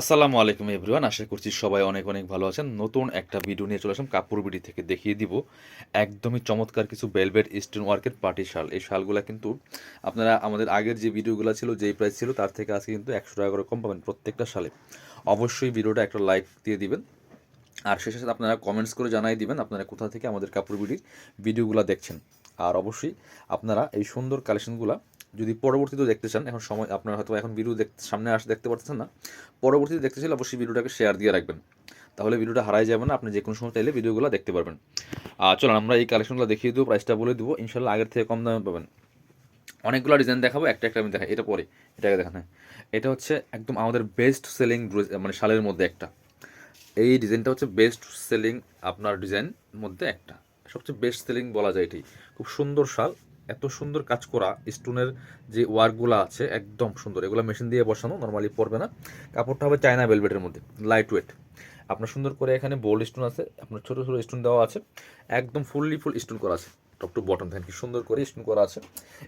আসসালামু আলাইকুম এভরিওয়ান, আশা করছি সবাই অনেক অনেক ভালো আছেন। নতুন একটা ভিডিও নিয়ে চলে আসলাম কাপড় বিডি থেকে দেখিয়ে দিব একদমই চমৎকার কিছু বেলভেট স্টোন ওয়ার্কের পার্টি শাল। এই শালগুলো কিন্তু আপনারা আমাদের আগের যে ভিডিওগুলো ছিল, যেই প্রাইস ছিল, তার থেকে আজকে কিন্তু একশো টাকা করে কম পাবেন প্রত্যেকটা সালে অবশ্যই ভিডিওটা একটা লাইক দিয়ে দিবেন। আর শেষে সাথে আপনারা কমেন্টস করে জানাই দিবেন, আপনারা কোথা থেকে আমাদের কাপড় বিডির ভিডিওগুলো দেখছেন। আর অবশ্যই আপনারা এই সুন্দর কালেকশনগুলো যদি পরবর্তীতে দেখতে চান, এখন সময়, আপনার হয়তো এখন ভিডিও দেখতে সামনে আসে, দেখতে পারতেছেন না, পরবর্তীতে দেখতে চাইলে অবশ্যই ভিডিওটাকে শেয়ার দিয়ে রাখবেন। তাহলে ভিডিওটা হারাই যাবে না, আপনি যে কোনো সময় চাইলে ভিডিওগুলো দেখতে পারবেন। আর চলুন, আমরা এই কালেকশনগুলো দেখিয়ে দেবো প্রাইসটা বলে দেবো ইনশাল্লাহ আগের থেকে কম দামে পাবেন। অনেকগুলো ডিজাইন দেখাবো, একটা একটা আমি দেখাই, এটা পরে, এটাকে দেখান হ্যাঁ। এটা হচ্ছে একদম আমাদের বেস্ট সেলিং মানে শালের মধ্যে একটা। এই ডিজাইনটা হচ্ছে বেস্ট সেলিং আপনার ডিজাইন মধ্যে একটা। সবচেয়ে বেস্ট সেলিং বলা যায় এটি খুব সুন্দর শাল এত সুন্দর কাজ করা স্টোনের যে ওয়ার্কগুলো আছে, একদম সুন্দর। এগুলো মেশিন দিয়ে বসানো নর্মালি পড়বে না। কাপড়টা হবে চায়না ভেলভেটের মধ্যে লাইট ওয়েট আপনার সুন্দর করে এখানে বোল্ড স্টোন আছে, আপনার ছোটো ছোটো স্টোন দেওয়া আছে, একদম ফুললি ফুল স্টোন করা আছে। টপ টু বটম দেখেন কি সুন্দর করে স্টোন করা আছে।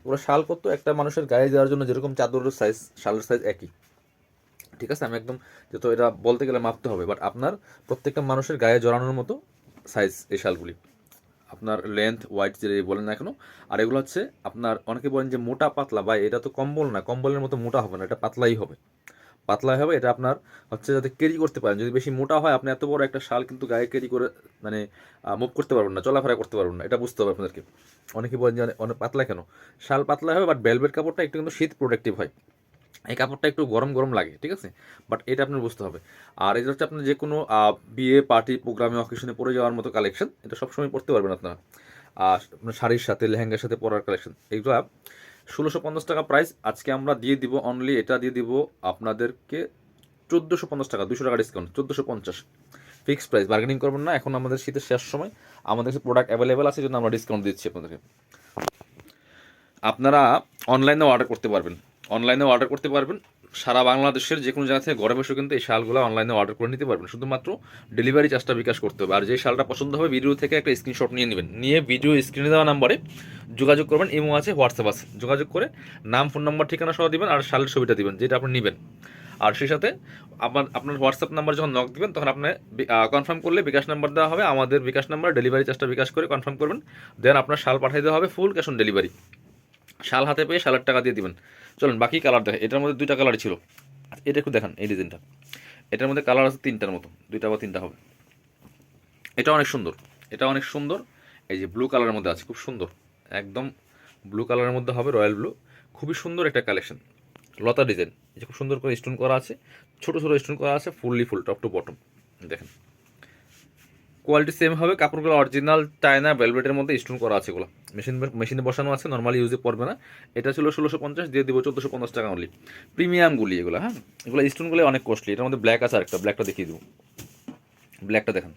এগুলো শাল করতো একটা মানুষের গায়ে দেওয়ার জন্য যেরকম চাদরের সাইজ শালের সাইজ একই। ঠিক আছে? আমি একদম যেহেতু এটা বলতে গেলে মাপতে হবে বাট আপনার প্রত্যেকটা মানুষের গায়ে জড়ানোর মতো সাইজ এই শালগুলি। আপনার লেন্থ ওয়াইড যে বলেন না এখনও আর এগুলো হচ্ছে আপনার অনেকে বলেন যে মোটা পাতলা বা এটা তো কম্বল না, কম্বলের মতো মোটা হবে না, এটা পাতলাই হবে। পাতলাই হবে, এটা আপনার হচ্ছে যাতে ক্যারি করতে পারেন, যদি বেশি মোটা হয় আপনি এত বড় একটা শাল কিন্তু গায়ে ক্যারি করে মানে মুভ করতে পারবেন না, চলাফেরা করতে পারবেন না, এটা বুঝতে হবে আপনাদেরকে। অনেকে বলেন যে অনেক পাতলা কেন? শাল পাতলা হবে বাট বেলভেট কাপড়টা একটু কিন্তু শীত প্রোটেক্টিভ হয়। এই কাপড়টা একটু গরম গরম লাগে, ঠিক আছে? বাট এটা আপনার বুঝতে হবে। আর এটা হচ্ছে আপনার যে কোনো বিয়ে পার্টি প্রোগ্রামে অকেশনে পরে যাওয়ার মতো কালেকশন এটা সবসময় পরতে পারবেন আপনারা। আর শাড়ির সাথে, লেহেঙ্গার সাথে পরার কালেকশন এগুলো ষোলোশো পঞ্চাশ টাকা প্রাইস আজকে আমরা দিয়ে দিব অনলি এটা দিয়ে দিব আপনাদেরকে চোদ্দোশো পঞ্চাশ টাকা, দুশো টাকা ডিসকাউন্ট চোদ্দোশো পঞ্চাশ। ফিক্সড প্রাইস বার্গেনিং করবেন না, এখন আমাদের শীতের শেষ সময়। আমাদের কাছে প্রোডাক্ট অ্যাভেলেবেল আছে জন্য আমরা ডিসকাউন্ট দিচ্ছি আপনাদেরকে। আপনারা অনলাইনেও অর্ডার করতে পারবেন। অনলাইনেও অর্ডার করতে পারবেন। সারা বাংলাদেশের যে কোনো জায়গা থেকে ঘরে বসে কিন্তু এই শালগুলো অনলাইনে অর্ডার করে নিতে পারবেন। শুধুমাত্র ডেলিভারি চার্জটা বিকাশ করতে হবে। আর যে শালটা পছন্দ হবে ভিডিও থেকে একটা স্ক্রিনশট নিয়ে নেবেন। নিয়ে ভিডিও স্ক্রিনে দেওয়া নাম্বারে যোগাযোগ করবেন, ইমো আছে হোয়াটসঅ্যাপ আছে। যোগাযোগ করে নাম ফোন নাম্বার ঠিকানা সহ দিবেন, আর শালের ছবিটা দিবেন, যেটা আপনি নেবেন। আর সেই সাথে আপনার আপনার হোয়াটসঅ্যাপ নাম্বার যখন নক দিবেন, তখন আপনি কনফার্ম করলে বিকাশ নাম্বার দেওয়া হবে। আমাদের বিকাশ নাম্বার ডেলিভারি চার্জটা বিকাশ করে কনফার্ম করবেন। দেন আপনার শাল পাঠিয়ে দেওয়া হবে ফুল ক্যাশ অন ডেলিভারি শাল হাতে পেয়ে শালের টাকা দিয়ে দিবেন। চলুন, বাকি কালার দেখেন এটার মধ্যে দুইটা কালার ছিল। এটা একটু দেখান, এই ডিজাইনটা এটার মধ্যে কালার আছে তিনটার মতো দুইটা বা তিনটা হবে। এটা অনেক সুন্দর, এটা অনেক সুন্দর। এই যে ব্লু কালারের মধ্যে আছে, খুব সুন্দর। একদম ব্লু কালারের মধ্যে হবে রয়্যাল ব্লু খুবই সুন্দর একটা কালেকশন লতা ডিজাইন যে খুব সুন্দর করে স্টোন করা আছে, ছোট ছোট স্টোন করা আছে fully full top to bottom দেখেন। কোয়ালিটি সেম হবে, কাপড়গুলো অরিজিনাল চায়না ভেলভেটের মধ্যে স্টোন করা আছে এগুলো। মেশিন মেশিনে বসানো আছে নর্মালি ইউজে পড়বে না। এটা ছিল ষোলোশো পঞ্চাশ, দিয়ে দিব চোদ্দোশো পঞ্চাশ টাকা অনলি প্রিমিয়ামগুলি এগুলো হ্যাঁ? এগুলো স্টোনগুলো অনেক কস্টলি এটার মধ্যে ব্ল্যাক আছে আরেকটা ব্ল্যাকটা দেখিয়ে দেবো। ব্ল্যাকটা দেখান।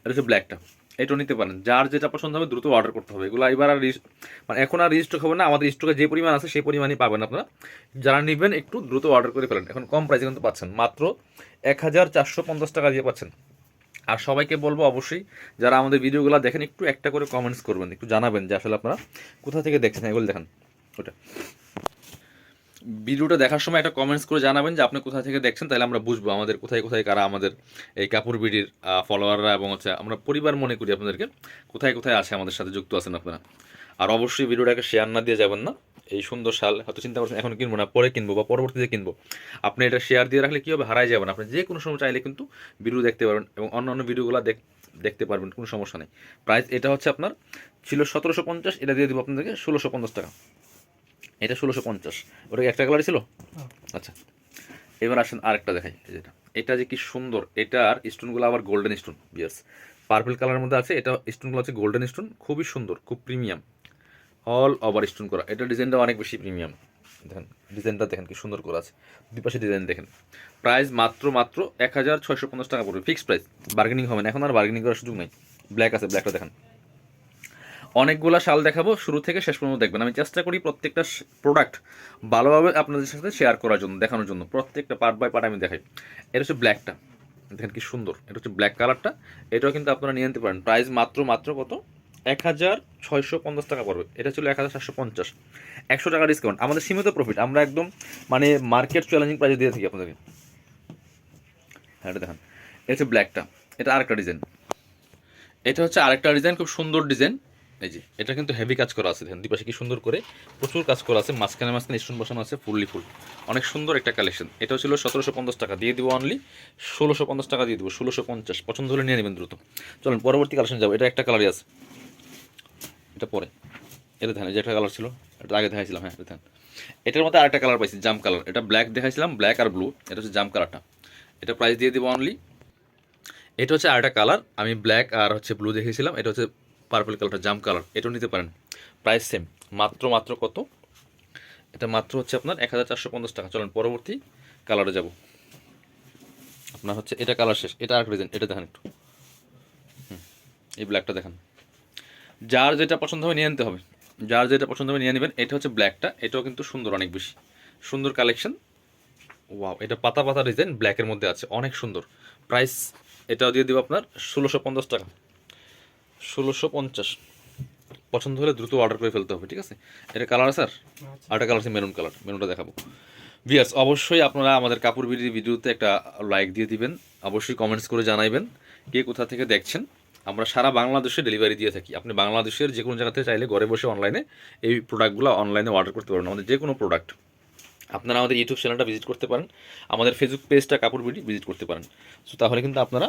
এটা হচ্ছে ব্ল্যাকটা এটাও নিতে পারেন। যার যেটা পছন্দ হবে দ্রুত অর্ডার করতে হবে। এগুলো এবার আর মানে এখন আর রেজিস্টক হবে না। আমাদের স্টকে যে পরিমাণ আছে সেই পরিমাণই পাবেন আপনারা। যারা নেবেন একটু দ্রুত অর্ডার করে ফেলেন। এখন কম প্রাইসে কিন্তু পাচ্ছেন। মাত্র এক হাজার চারশো পঞ্চাশ টাকা দিয়ে পাচ্ছেন। আর সবাইকে বলব অবশ্যই, যারা আমাদের ভিডিওগুলো দেখেন, একটু একটা করে কমেন্টস করবেন। একটু জানাবেন যে আসলে আপনারা কোথা থেকে দেখছেন। এগুলো দেখেন। ওটা। ভিডিওটা দেখার সময় একটা কমেন্টস করে জানাবেন যে আপনি কোথা থেকে দেখছেন, তাহলে আমরা বুঝব আমাদের কোথায় কোথায় কারা আমাদের এই কাপড় বিডির ফলোয়াররা এবং হচ্ছে আমরা পরিবার মনে করি আপনাদেরকে, কোথায় কোথায় আছে আমাদের সাথে যুক্ত আছেন আপনারা। আর অবশ্যই ভিডিওটাকে শেয়ার না দিয়ে যাবেন না। এই সুন্দর শাল, হয়তো চিন্তা করছেন এখন কিনবো না, পরে কিনবো বা পরবর্তীতে কিনবো। আপনি এটা শেয়ার দিয়ে রাখলে কী হবে? হারাই যাবেন। আপনি যে কোনো সময় চাইলে কিন্তু ভিডিও দেখতে পারবেন এবং অন্য অন্য ভিডিওগুলো দেখ, দেখতে পারবেন, কোনো সমস্যা নেই। প্রাইস এটা হচ্ছে আপনার, ছিল সতেরোশো পঞ্চাশ, এটা দিয়ে দেবো আপনাদেরকে ষোলোশো পঞ্চাশ টাকা। এটা ষোলোশো পঞ্চাশ। ওটা একটা কালারই ছিল? আচ্ছা। এবার আসেন আরেকটা দেখাই যেটা। এটা যে কি সুন্দর এটার স্টোনগুলো আবার গোল্ডেন স্টোন বিয়ার্স পার্পল কালারের মধ্যে আছে এটা স্টোনগুলো আছে গোল্ডেন স্টোন খুবই সুন্দর খুব প্রিমিয়াম অল ওভার স্টোন করা। এটা ডিজাইনটা অনেক বেশি প্রিমিয়াম দেখেন ডিজাইনটা দেখেন কি সুন্দর করা আছে। দুই পাশে ডিজাইন দেখেন। প্রাইস মাত্র মাত্র এক হাজার ছয়শো পঞ্চাশ টাকা পড়বে। ফিক্সড প্রাইস বার্গেনিং হবে না। এখন আর বার্গেনিং করার সুযোগ নেই। ব্ল্যাক আছে ব্ল্যাকটা দেখেন। অনেকগুলা শাল দেখাবো, শুরু থেকে শেষ পর্যন্ত দেখবেন। আমি চেষ্টা করি প্রত্যেকটা প্রোডাক্ট ভালোভাবে আপনাদের সাথে শেয়ার করার জন্য, দেখানোর জন্য। প্রত্যেকটা পার্ট বাই পার্ট আমি দেখাই। এটা হচ্ছে ব্ল্যাকটা দেখেন কি সুন্দর। এটা হচ্ছে ব্ল্যাক কালারটা এটাও কিন্তু আপনারা নিয়ে নিতে পারেন। প্রাইস মাত্র মাত্র কত? এক হাজার ছয়শো পঞ্চাশ টাকা পড়বে। এটা ছিল এক হাজার সাতশো পঞ্চাশ। একশো টাকা ডিসকাউন্ট আমাদের সীমিত প্রফিট আমরা একদম মানে মার্কেট চ্যালেঞ্জিং প্রাইসে দিয়ে থাকি আপনাদেরকে। হ্যাঁ এটা দেখেন। এটা হচ্ছে ব্ল্যাকটা এটা আরেকটা ডিজাইন এটা হচ্ছে আরেকটা ডিজাইন খুব সুন্দর ডিজাইন এই যে, এটা কিন্তু হেভি কাজ করা আছে। দেখেন দুই পাশে কি সুন্দর করে প্রচুর কাজ করা আছে। মাঝখানে মাঝখানে স্টোন বসানো আছে, ফুললি ফুল। অনেক সুন্দর একটা কালেকশন এটা ছিল সতেরোশো পঞ্চাশ টাকা। দিয়ে দিব অনলি ষোলোশো পঞ্চাশ টাকা দিয়ে দিব। ষোলোশো পঞ্চাশ। পছন্দ হলে নিয়ে নেবেন দ্রুত। চলুন, পরবর্তী কালেকশন যাব। এটা একটা কালারই আছে। এটা পরে। এটা এই যে একটা কালার ছিল। এটা আগে দেখাইছিলাম হ্যাঁ দেখেন। এটার মধ্যে আরেকটা কালার পাইছি, জাম কালার এটা ব্ল্যাক দেখাইছিলাম ব্ল্যাক আর ব্লু এটা হচ্ছে জাম কালারটা এটা প্রাইস দিয়ে দিব অনলি এটা হচ্ছে আরেকটা কালার আমি ব্ল্যাক আর হচ্ছে ব্লু দেখেছিলাম এটা হচ্ছে পার্পল কালারটা জাম কালার এটাও নিতে পারেন। প্রাইস সেম মাত্র মাত্র কত? এটা মাত্র হচ্ছে আপনার এক হাজার চারশো পঞ্চাশ টাকা। চলেন, পরবর্তী কালারে যাব। আপনার হচ্ছে এটা কালার শেষ, এটা আর ডিজাইন এটা দেখেন একটু। এই ব্ল্যাকটা দেখেন। যার যেটা পছন্দ হবে নিয়ে আনতে হবে। যার যেটা পছন্দ হবে নিয়ে নেবেন, এটা হচ্ছে ব্ল্যাকটা এটাও কিন্তু সুন্দর, অনেক বেশি। সুন্দর কালেকশন ওয়াও এটা পাতা পাতা ডিজাইন ব্ল্যাকের মধ্যে আছে, অনেক সুন্দর। প্রাইস এটাও দিয়ে দিব আপনার ষোলোশো পঞ্চাশ টাকা। ষোলোশো পঞ্চাশ। পছন্দ হলে দ্রুত অর্ডার করে ফেলতে হবে ঠিক আছে? এটা কালার স্যার আরেকটা কালার আছে মেরুন কালার মেরুনটা দেখাবো। ভিয়ার্স অবশ্যই আপনারা আমাদের কাপড় বিডির ভিডিওতে একটা লাইক দিয়ে দিবেন অবশ্যই কমেন্টস করে জানাইবেন কে কোথা থেকে দেখছেন। আমরা সারা বাংলাদেশে ডেলিভারি দিয়ে থাকি। আপনি বাংলাদেশের যে কোনো জায়গা থেকে চাইলে ঘরে বসে অনলাইনে এই প্রোডাক্টগুলো অনলাইনে অর্ডার করতে পারেন আমাদের যে কোনো প্রোডাক্ট আপনারা আমাদের ইউটিউব চ্যানেলটা ভিজিট করতে পারেন আমাদের ফেসবুক পেজটা কাপড় বিডি ভিজিট করতে পারেন। সো তাহলে কিন্তু আপনারা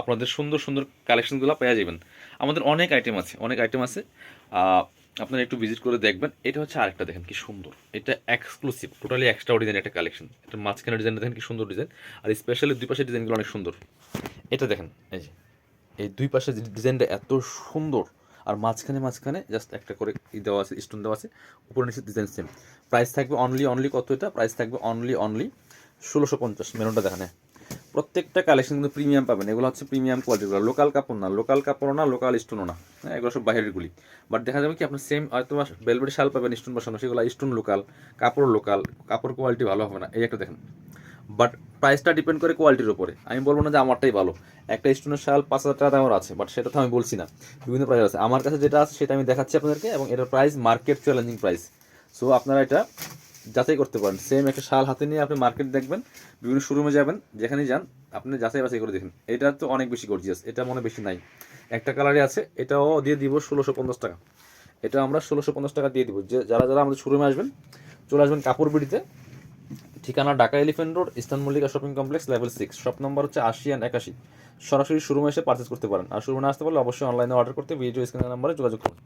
আপনাদের সুন্দর সুন্দর কালেকশনগুলো পেয়ে যাবেন। আমাদের অনেক আইটেম আছে, অনেক আইটেম আছে। আপনারা একটু ভিজিট করে দেখবেন। এটা হচ্ছে আরেকটা, দেখেন কি সুন্দর। এটা এক্সক্লুসিভ টোটালি এক্সট্রা ডিজাইন একটা কালেকশন এটা মাঝখানে ডিজাইনটা দেখেন কি সুন্দর ডিজাইন আর স্পেশালি দুই পাশের ডিজাইনগুলো অনেক সুন্দর। এটা দেখেন, এই যে, এই দুই পাশের ডিজাইনটা এত সুন্দর। আর মাঝখানে মাঝখানে জাস্ট একটা করে ই দেওয়া আছে স্টোন দেওয়া আছে। উপরে, নিচে ডিজাইন সেম প্রাইস থাকবে অনলি অনলি কত এটা? প্রাইস থাকবে অনলি অনলি ষোলোশো পঞ্চাশ। মেরুনটা দেখেন হ্যাঁ। প্রত্যেকটা কালেকশন কিন্তু প্রিমিয়াম পাবেন। এগুলো হচ্ছে প্রিমিয়াম কোয়ালিটিগুলো লোকাল কাপড় না লোকাল কাপড়ও না লোকাল স্টোনও না। হ্যাঁ এগুলো সব বাইরেরগুলি বাট দেখা যাবে কি, আপনার সেম হয়তো বেলবেটি শাল পাবেন স্টোন বসানো, সেগুলো স্টোন লোকাল কাপড় লোকাল কাপড় কোয়ালিটি ভালো হবে না। এই একটা দেখেন। বাট প্রাইসটা ডিপেন্ড করে কোয়ালিটির উপরে। আমি বলব না যে আমারটাই ভালো। একটা স্টোনের শাল পাঁচ হাজার টাকা দামের আছে বাট সেটা তো আমি বলছি না। বিভিন্ন প্রাইস আছে। আমার কাছে যেটা আছে, সেটা আমি দেখাচ্ছি আপনাদেরকে, এবং এটার price market challenging price so আপনারা এটা যাচাই করতে পারেন। সেম একটা শাল হাতে নিয়ে আপনি মার্কেট দেখবেন, বিভিন্ন শোরুমে যাবেন, যেখানেই যান, আপনি যাচাই বাছাই করে দেখেন। এটা তো অনেক বেশি গর্জিয়াস এটা মনে বেশি নাই। একটা কালারে আছে, এটাও দিয়ে দিব ষোলোশো পঞ্চাশ টাকা। এটা আমরা ষোলোশো পঞ্চাশ টাকা দিয়ে দিব। যে যারা যারা আমাদের শোরুমে আসবেন, চলে আসবেন কাপড় বিড়িতে ঠিকানা Dhaka elephant road eastern Mallika shopping complex level six shop number হচ্ছে আশি অ্যান্ড একাশি। সরাসরি শোরুমে এসে পারচেস করতে পারেন। আর শোরুমে আসতে পারলে অবশ্যই অনলাইনে অর্ডার করতে ভিডিও স্ক্রিনের নাম্বারে যোগাযোগ করুন।